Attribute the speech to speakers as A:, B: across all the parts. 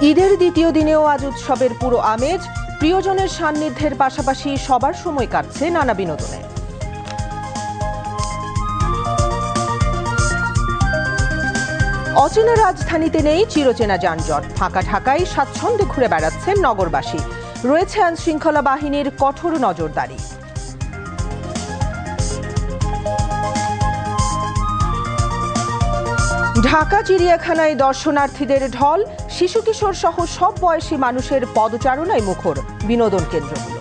A: ঈদের দ্বিতীয় দিনেও আজ উৎসবের পুরো আমেজ, প্রিয়জনের সান্নিধ্যের পাশাপাশি সবার সময় কাটছে নানা বিনোদনে। অচেনা রাজধানীতে নেই চিরচেনা যানজট। ফাঁকা ঢাকায় স্বাচ্ছন্দ্যে ঘুরে বেড়াচ্ছেন নগরবাসী। রয়েছে আইন শৃঙ্খলা বাহিনীর কঠোর নজরদারি। ঢাকা চিড়িয়াখানায় দর্শনার্থীদের ঢল, শিশু কিশোর সহ সব বয়সী মানুষের পদচারণায় মুখর বিনোদন কেন্দ্রগুলো।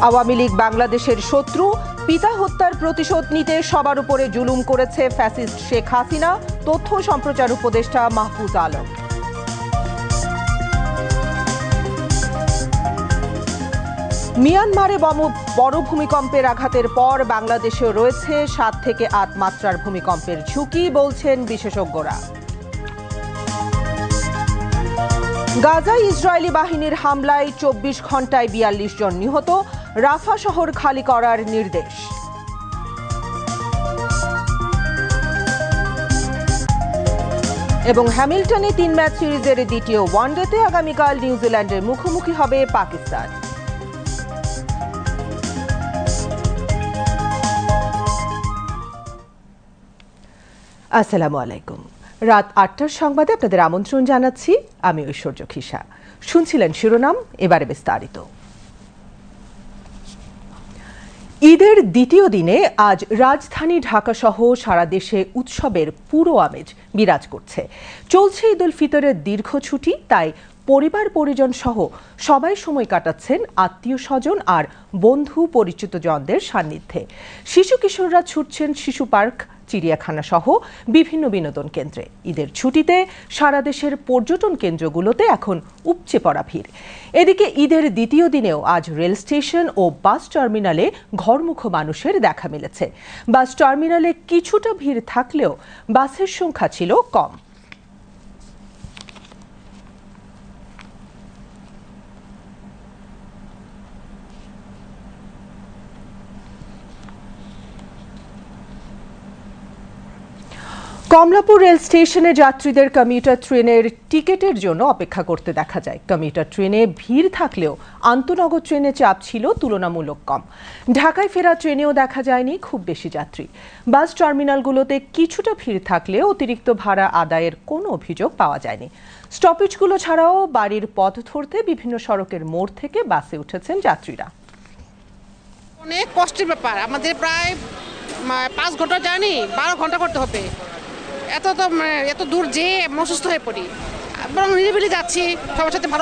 A: আওয়ামী লীগ বাংলাদেশের শত্রু, পিতা হত্যার প্রতিশোধ নিতে সবার উপরে জুলুম করেছে ফ্যাসিস্ট শেখ হাসিনা, তথ্য সম্প্রচার উপদেষ্টা মাহফুজ আলম। মিয়ানমারে বড় ভূমিকম্পের আঘাতের পর বাংলাদেশেও রয়েছে সাত থেকে আট মাত্রার ভূমিকম্পের ঝুঁকি, বলছেন বিশেষজ্ঞরা। গাজায় ইসরায়েলি বাহিনীর হামলায় চব্বিশ ঘন্টায় বিয়াল্লিশ জন নিহত, রাফা শহর খালি করার নির্দেশ। এবং হ্যামিল্টনে তিন ম্যাচ সিরিজের দ্বিতীয় ওয়ানডেতে আগামীকাল নিউজিল্যান্ডের মুখোমুখি হবে পাকিস্তান। আসসালামু আলাইকুম। রাত আটটার সংবাদে আপনাদের আমন্ত্রণ জানাচ্ছি, আমি ঐশ্বর্য খিসা। শুনছিলেন শিরোনাম, এবারে বিস্তারিত। ঈদের দ্বিতীয় দিনে আজ রাজধানী ঢাকা সহ সারা দেশে উৎসবের পুরো আমেজ বিরাজ করছে। চলছে ঈদ উল ফিতরের দীর্ঘ ছুটি, তাই পরিবার, পরিজন সহ সবাই সময় কাটাচ্ছেন আত্মীয় স্বজন আর বন্ধু পরিচিত জনদের সান্নিধ্যে। শিশু কিশোররা ছুটছেন শিশু পার্ক চিড়িয়াখানা সহ বিভিন্ন বিনোদন কেন্দ্রে। ঈদের ছুটিতে সারা দেশের পর্যটন কেন্দ্রগুলোতে এখন উপচে পড়া ভিড়। এদিকে ঈদের দ্বিতীয় দিনেও আজ রেল স্টেশন ও বাস টার্মিনালে ঘরমুখ মানুষের দেখা মিলেছে। বাস টার্মিনালে কিছুটা ভিড় থাকলেও বাসের সংখ্যা ছিল কম। কমলাপুর রেল স্টেশনে যাত্রীদের কমিউটার ট্রেনের টিকিটের জন্য অপেক্ষা করতে দেখা যায়। কমিউটার ট্রেনে ভিড় থাকলেও আন্তনগর ট্রেনে চাপ ছিল তুলনামূলক কম। ঢাকায় ফেরা ট্রেনেও দেখা যায়নি খুব বেশি যাত্রী। বাস টার্মিনালগুলোতে কিছুটা ভিড় থাকলেও অতিরিক্ত ভাড়া আদায়ের কোনো অভিযোগ পাওয়া যায়নি। স্টপেজগুলো ছাড়াও বাড়ির পথ ধরতে বিভিন্ন সড়কের মোড় থেকে বাসে উঠেছেন যাত্রীরা।
B: অনেক কষ্টের ব্যাপার। আমাদের প্রায় পাঁচ ঘণ্টা জানি বারো ঘণ্টা করতে হবে। এত তো এত দূর যেয়ে অসুস্থ হয়ে পড়ি। বরং নিরিবিলি যাচ্ছি সবার সাথে ভালো